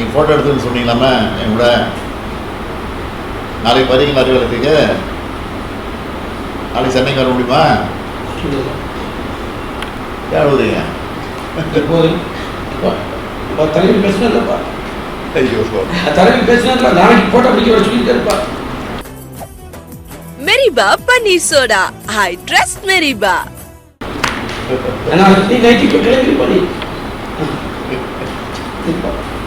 நீங்கள் ஃபோட்டோ எடுத்துன்னு சொன்னீங்களாமே என் கூட. நாளைக்கு வரீங்களா அறிவாலயத்துக்கு நாளைக்கு சென்னைக்கு வர முடியுமா? ஏன் அழுகுறீங்க தலைவர் பேசினதுலப்பா ஐயோ. தலைவர் பேசினதுல நாளைக்கு போட்டோ பிடிக்க வர சொல்லியிருக்காருப்பா மெரிபா பன்னீர் சோடா. I trust மெரிபா. ஏன்னா நீ நைட்டு கிளம்பி பண்ணி சரி சரி சரி சரி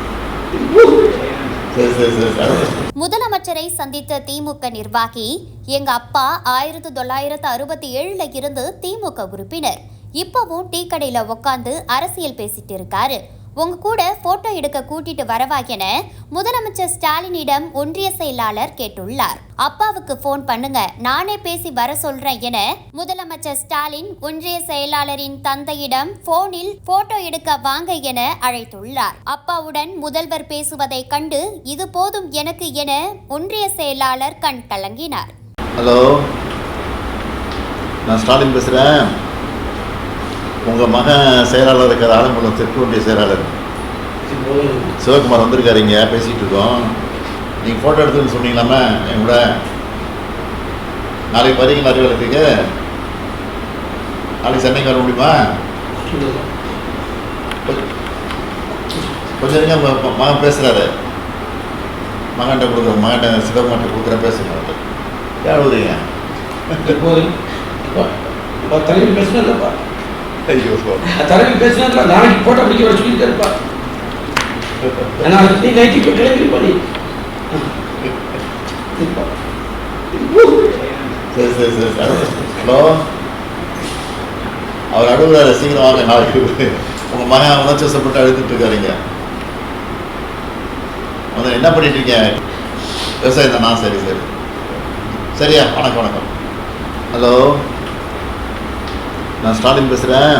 முதலமைச்சரை சந்தித்த திமுக நிர்வாகி எங்க அப்பா ஆயிரத்தி தொள்ளாயிரத்து அறுபத்தி ஏழுல இருந்து திமுக உறுப்பினர். இப்பவும் டீ கடையில உக்காந்து அரசியல் பேசிட்டு இருக்காரு. உங்க கூட போட்டோ எடுக்க கூட்டிட்டு வரவா என முதலமைச்சர் ஸ்டாலினிடம் ஒன்றிய செயலாளர் கேட்டுள்ளார். அப்பாவுக்கு ஃபோன் பண்ணுங்க நானே பேசி வர சொல்றேன் என முதலமைச்சர் ஸ்டாலின் ஒன்றிய செயலாளரின் தந்தையிடம் போனில் போட்டோ எடுக்க வாங்க என அழைத்துள்ளார். அப்பாவுடன் முதல்வர் பேசுவதை கண்டு இது போதும் எனக்கு என ஒன்றிய செயலாளர் கண் கலங்கினார். ஹலோ நான் ஸ்டாலின் பேசுகிறேன் உங்கள் மகன் செயலாளர் இருக்கிற ஆலங்குளம் தெற்கு செயலாளர். சிவகுமார் வந்திருக்காரு இங்கே பேசிகிட்டு இருக்கோம். நீங்கள் ஃபோட்டோ எடுத்துன்னு சொன்னீங்களாமே என் கூட. நாளைக்கு வரீங்களா அறிவாலயத்துக்கு நாளைக்கு சென்னைக்கு வர முடியுமா? கொஞ்சம் இருங்க மகன் பேசுகிறாரு மகன்கிட்ட கொடுக்குற மகன்கிட்ட சிவகுமார்கிட்ட கொடுக்குற பேசுகிறாரு யார் ஏன் அழுகுறீங்க தலைவர் ஐயோ தலைவர் பேசினதுல நாளைக்கு போட்டோ பிடிக்க வர சொல்லியிருக்காருப்பா ஏன்னா நீ நைட்டு கிளம்பி பண்ணி சரி சரி சரி சரி ஹலோ அவர் அழுகுறாரு சீக்கிரம் வாங்க நாளைக்கு உங்கள் மகன் உணர்ச்சி வசப்பட்டு அழுதுட்டு இருக்காருங்க வந்து என்ன பண்ணிட்டு இருக்கீங்க விவசாயம் தானா சரி சரி சரியா வணக்கம் வணக்கம் ஹலோ நான் ஸ்டாலின் பேசுகிறேன்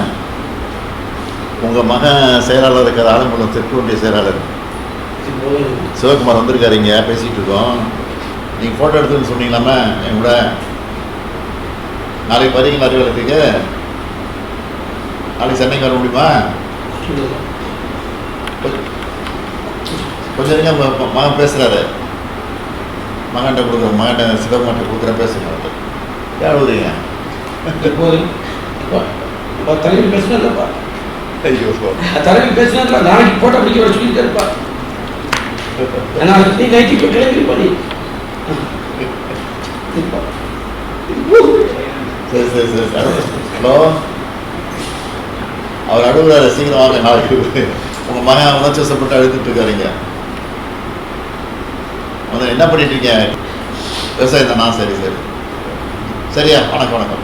உங்கள் மகன் செயலாளர் இருக்கிற ஆலங்குளம் தெற்குண்டிய செயலாளர். சிவகுமார் வந்திருக்காரு இங்கே பேசிகிட்டு இருக்கோம். நீங்கள் ஃபோட்டோ எடுத்துன்னு சொன்னீங்களாமே என் கூட. நாளைக்கு வரீங்களா அறிவாலயத்துக்கு நாளைக்கு சென்னைக்கு வர முடியுமா? கொஞ்சம் கொஞ்சம் மகன் பேசுகிறாரு மகன்கிட்ட கொடுக்குற மகன்கிட்ட சிவகுமார்கிட்ட கொடுக்குற பேசுங்க யார் வருவீங்க அழுகுறீங்க தலைவர் பேசினதுலப்பா ஐயோ தலைவர் பேசினதுல நாளைக்கு போட்டோ பிடிக்க வர சொல்லியிருக்காருப்பா ஏன்னா நீ நைட்டு கிளம்பி பண்ணி சரி சரி சரி சரி. ஹலோ. அவர் அழுகுறாரு சீக்கிரம் வாங்க நாளைக்கு. உங்கள் மகன் உணர்ச்சி வசப்பட்டு அழுதுட்டு இருக்காருங்க. என்ன பண்ணிட்டு இருக்கீங்க? விவசாயம் தானா. சரி சரி. சரியா? வணக்கம் வணக்கம்.